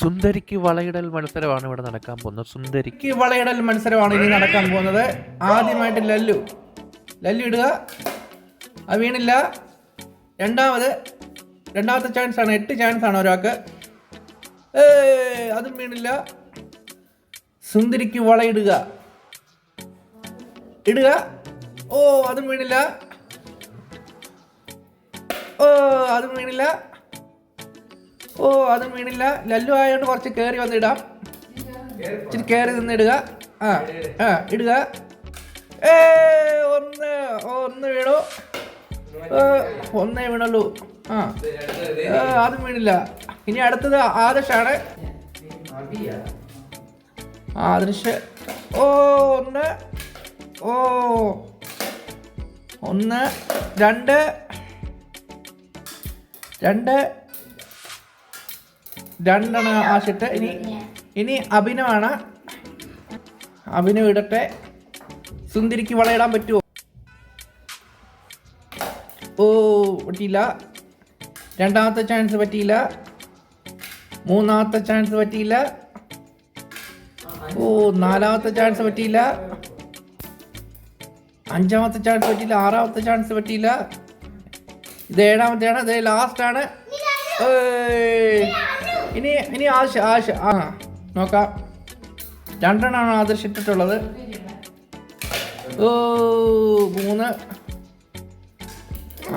സുന്ദരിക്ക് വളയിടൽ മത്സരമാണ് ഇവിടെ നടക്കാൻ പോകുന്നത്. സുന്ദരിക്ക് വളയിടൽ മത്സരമാണ് ഇനി നടക്കാൻ പോകുന്നത്. ആദ്യമായിട്ട് ലല്ലു. ലല്ലു ഇടുക. അത് വീണില്ല. രണ്ടാമത് രണ്ടാമത്തെ ചാൻസ് ആണ്. എട്ട് ചാൻസ് ആണ് ഒരാൾക്ക്. ഏ അതും വീണില്ല. സുന്ദരിക്ക് വളയിടുക. ഇടുക. ഓ അതും വീണില്ല. ഓ അതും വീണില്ല. ഓ അതും വീണില്ല. ലല്ലു ആയതുകൊണ്ട് കുറച്ച് കയറി വന്നിടാം. ഇച്ചിരി കയറി നിന്നിടുക. ആ ആ ഇടുക. ഏ ഒന്ന് ഒന്ന് വീണു. ഒന്നേ വീണുള്ളൂ. ആ അതും വീണില്ല. ഇനി അടുത്തത് ആദർശാണ്. ആദർശ് ഓ ഒന്ന് ഓ ഒന്ന് രണ്ട് രണ്ട് രണ്ടെണ്ണം ആശിട്ട് ഇനി ഇനി അഭിനവാണ്. അഭിനവ് ഇടട്ടെ സുന്ദരിക്ക് വളയിടാൻ പറ്റുമോ ഓ പറ്റിയില്ല. രണ്ടാമത്തെ ചാൻസ് പറ്റിയില്ല. മൂന്നാമത്തെ ചാൻസ് പറ്റിയില്ല. ഓ നാലാമത്തെ ചാൻസ് പറ്റിയില്ല. അഞ്ചാമത്തെ ചാൻസ് പറ്റിയില്ല. ആറാമത്തെ ചാൻസ് പറ്റിയില്ല. ഇത് ഏഴാമത്തെയാണ്. ഇത് ലാസ്റ്റ് ആണ്. ഏയ്. ഇനി ഇനി ആശ ആശ ആ നോക്കാം. രണ്ടെണ്ണമാണ് ആദർശിട്ടിട്ടുള്ളത് ഓ മൂന്ന്.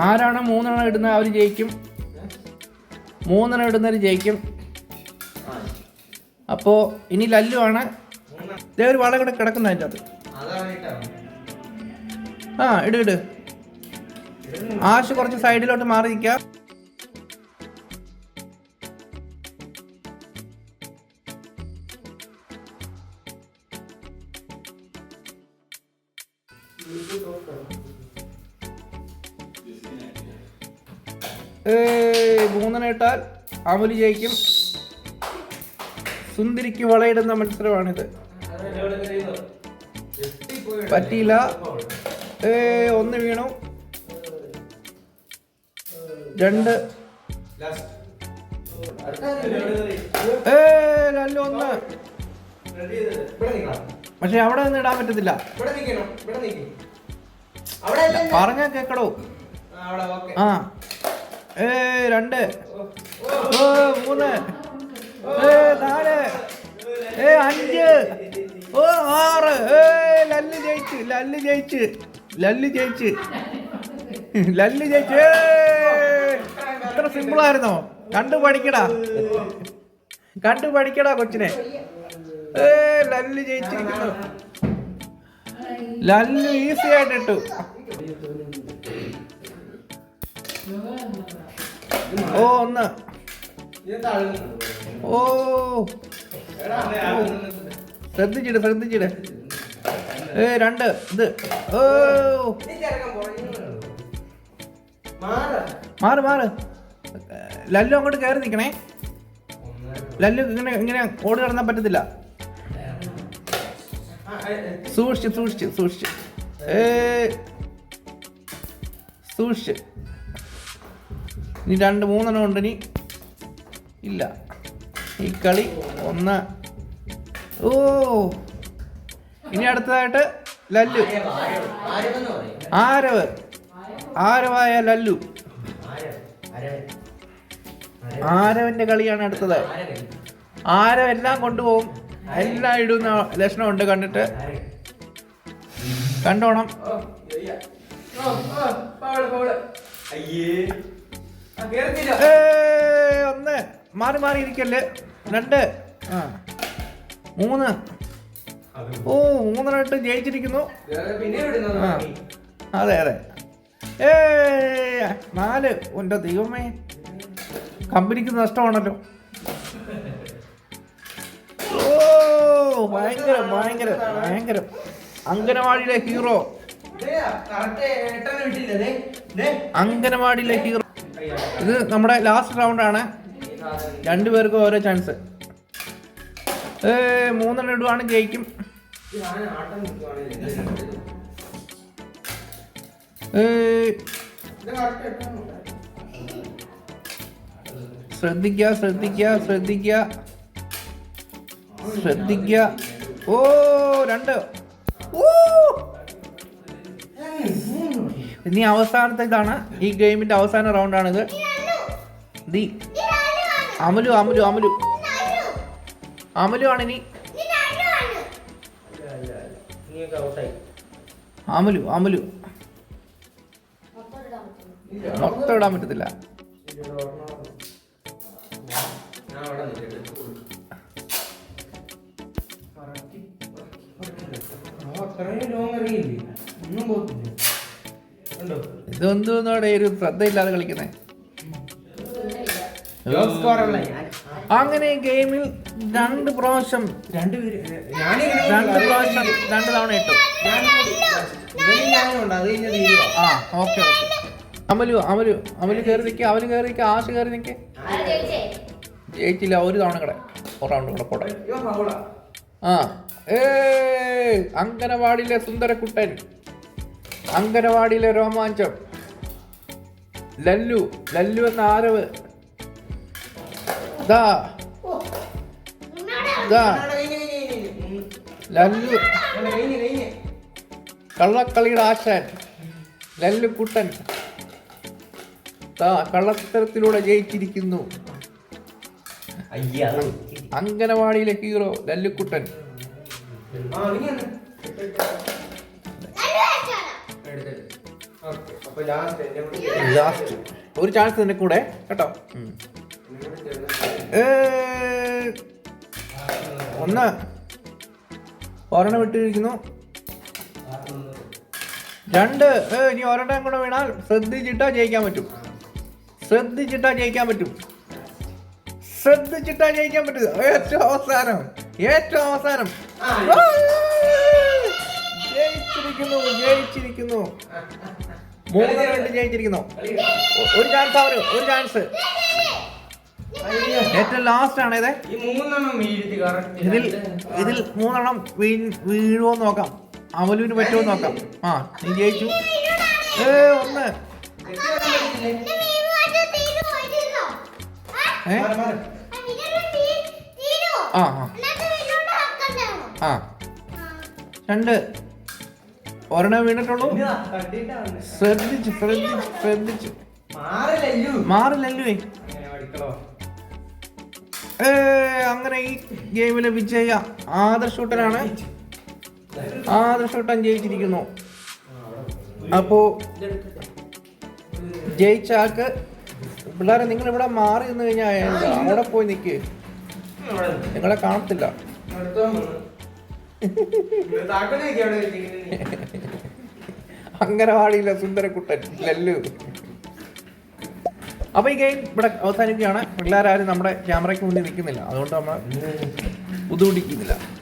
ആരാണ് മൂന്നെണ്ണം ഇടുന്ന അവർ ജയിക്കും. മൂന്നെണ്ണം ഇടുന്നവർ ജയിക്കും. അപ്പോ ഇനി ലല്ലു ആണ്. ഇതേ ഒരു വള കൂടെ കിടക്കുന്ന അതിന്റെ അത് ആ ഇട് ഇട്. ആശ് കുറച്ച് സൈഡിലോട്ട് മാറി മൂന്നെണ്ണം ഇട്ടാൽ അമുലി ജയിക്കും. സുന്ദരിക്ക് വളയിടുന്ന മത്സരമാണിത്. പറ്റിയില്ല. ഏ ഒന്ന് വീണു. രണ്ട്. ഏ രണ്ട് ഒന്ന്. പക്ഷെ അവിടെ നിന്ന് ഇടാൻ പറ്റത്തില്ല. പറഞ്ഞാ കേക്കടോ. ആ ഏ രണ്ട്. ഓ മൂന്ന്. ഏ നാല്. ഏ അഞ്ച്. ഓ ആറ്. ഏ ലല്ല് ജയിച്ച് ലല്ല് ജയിച്ച് ലല്ല് ജയിച്ച്. ലല്ല് ജയിച്ച്. ഇത്ര സിമ്പിൾ ആയിരുന്നോ? കണ്ടു പഠിക്കടാ. കണ്ടു പഠിക്കടാ കൊച്ചിനെ. ലല്ല് ജയിച്ചിരിക്കുന്നു. ലല്ലു ഈസി ആയിട്ട് ഇട്ടു. ഓ ഒന്ന്. ഓ. ശ്രദ്ധിച്ചിട് ശ്രദ്ധിച്ചിട്. ഏ രണ്ട്. ഇത്. ഓ. മാറ് മാറ്. ലല്ലു അങ്ങോട്ട് കയറി നിൽക്കണേ. ലല്ലു ഇങ്ങനെ ഇങ്ങനെ ഓടി കിടന്നാൻ പറ്റത്തില്ല. സൂക്ഷിച്ച് സൂക്ഷിച്ച് സൂക്ഷിച്ച് സൂക്ഷിച്ച് ഇനി രണ്ട് മൂന്നെണ്ണം ഉണ്ട് ഇനി. ഇല്ല. ഈ കളി ഒന്ന്. ഓ. ഇനി അടുത്തതായിട്ട് ലല്ലു. ആരവ്. ആരവായ ലല്ലു. ആരവന്റെ കളിയാണ് അടുത്തത്. ആരവെല്ലാം കൊണ്ടുപോകും. എല്ലാം ഇടുന്ന ലക്ഷണമുണ്ട് കണ്ടിട്ട്. കണ്ടോണം. ഒന്ന് മാറി മാറി ഇരിക്കല്ലേ. രണ്ട്. ആ. മൂന്ന്. ഓ മൂന്നിനായിട്ട് ജയിച്ചിരിക്കുന്നു. അതെ അതെ. ഏ നാല്. എന്റെ ദൈവമേ. കമ്പനിക്ക് നഷ്ടമാണല്ലോ. ഭയങ്കര ഭയങ്കര ഭയങ്കര. അങ്കനവാടിയിലെ ഹീറോ അങ്കനവാടിയിലെ ഹീറോ ഇത് നമ്മുടെ ലാസ്റ്റ് റൗണ്ട് ആണ്. രണ്ടുപേർക്കും ഓരോ ചാൻസ് ഏ മൂന്നെണ്ണം ഇടുവാണ് ജയിക്കും. ശ്രദ്ധിക്കുക ശ്രദ്ധിക്കുക ശ്രദ്ധിക്കുക ശ്രദ്ധിക്കുക ഓ രണ്ട്. ഓ. ഇനി അവസാനത്തെ ഇതാണ്. ഈ ഗെയിമിന്റെ അവസാന റൗണ്ടാണിത് ദി. അമലു അമലു അമലു. അമലു ആണ് ഇനി. അമലു അമലു. മൊത്തം ഇടാൻ പറ്റത്തില്ല. ഇതൊന്നും ഒരു ശ്രദ്ധയില്ലാതെ കളിക്കുന്നേ. അങ്ങനെ ഗെയിമിൽ രണ്ട് പ്രാവശ്യം ഞാനിങ്ങനെ രണ്ട് പ്രാവശ്യം രണ്ട് തവണ ഇട്ടു. ആ ഓക്കെ ഓക്കെ. അമലു അമലു അമലു കയറി നിൽക്കുക അവൽ കയറി നിൽക്കുക ആശ കയറി നിൽക്കുക ജയിച്ചില്ല ഒരു തവണ കടെ. ഒരു റൗണ്ട് കൂടെ പോട്ടെ. ആ അങ്കനവാടിയിലെ സുന്ദരക്കുട്ടൻ. അങ്കനവാടിയിലെ രോമാഞ്ചം. ലല്ലു ലല്ലു എന്ന ആരവ്. ദാ. ലല്ലു. കള്ളക്കളിയുടെ ആശാൻ. ലല്ലു കുട്ടൻ കള്ളത്തരത്തിലൂടെ ജയിച്ചിരിക്കുന്നു. അയ്യാ അങ്കനവാടിയിലെ ഹീറോ ലല്ലുക്കുട്ടൻ ലാസ്റ്റ്. ഒരു ചാൻസ് നിന്റെ കൂടെ കേട്ടോ? ഒന്ന്. ഒരെണ്ണം വിട്ടിരിക്കുന്നു. രണ്ട്. ഇനി ഒരെണ്ണം കൂടെ വീണാൽ ശ്രദ്ധിച്ചിട്ടാ ജയിക്കാൻ പറ്റും. ശ്രദ്ധിച്ചിട്ടാ ജയിക്കാൻ പറ്റും. ശ്രദ്ധിച്ചിട്ടാ ജയിക്കാൻ പറ്റുക ഏറ്റവും അവസാനം. ഏറ്റവും അവസാനം! ജയിച്ചിരിക്കുന്നു ജയിച്ചിരിക്കുന്നു. മൂന്ന് രണ്ട് ജയിച്ചിരിക്കുന്നു. ഒരു ചാൻസ് അവർ ഒരു ചാൻസ്. ഏറ്റവും ലാസ്റ്റ് ആണ് ഇത് ഈ മൂന്നെണ്ണം വീഴ്ത്തി കറക്റ്റ് ഇതിൽ ഇതിൽ മൂന്നെണ്ണം വീ- വീഴുമോ നോക്കാം. അമലുവിന് പറ്റുമോ നോക്കാം. ആ നീ ജയിച്ചു. ഏ ഒന്ന്. ഏ? ആ ആ. ആ. രണ്ട്. ഒരെണ്ണം വീണിട്ടുള്ളൂ. ശ്രദ്ധിച്ചു ശ്രദ്ധിച്ചു ശ്രദ്ധിച്ചു. മാറില്ലല്ലോ ഏ അങ്ങനെ ഈ ഗെയിമിലെ വിജയ ആദർശൂട്ടനാണ്. ആദർശൂട്ടൻ ജയിച്ചിരിക്കുന്നു. അപ്പോ ജയിച്ച ആൾക്ക് പിള്ളേരെ നിങ്ങൾ ഇവിടെ മാറി നിന്ന് കഴിഞ്ഞാൽ അവിടെ പോയി നിൽക്ക് നിങ്ങളെ കാണത്തില്ല. സുന്ദര സുന്ദരക്കുട്ടൻ ലല്ലു. അപ്പൊ ഈ ഗെയിം ഇവിടെ അവസാനിക്കുകയാണ്. പിള്ളേരാരും നമ്മുടെ ക്യാമറയ്ക്ക് മുന്നിൽ നിൽക്കുന്നില്ല. അതുകൊണ്ട് നമ്മൾ ബുദ്ധിമുട്ടിക്കുന്നില്ല.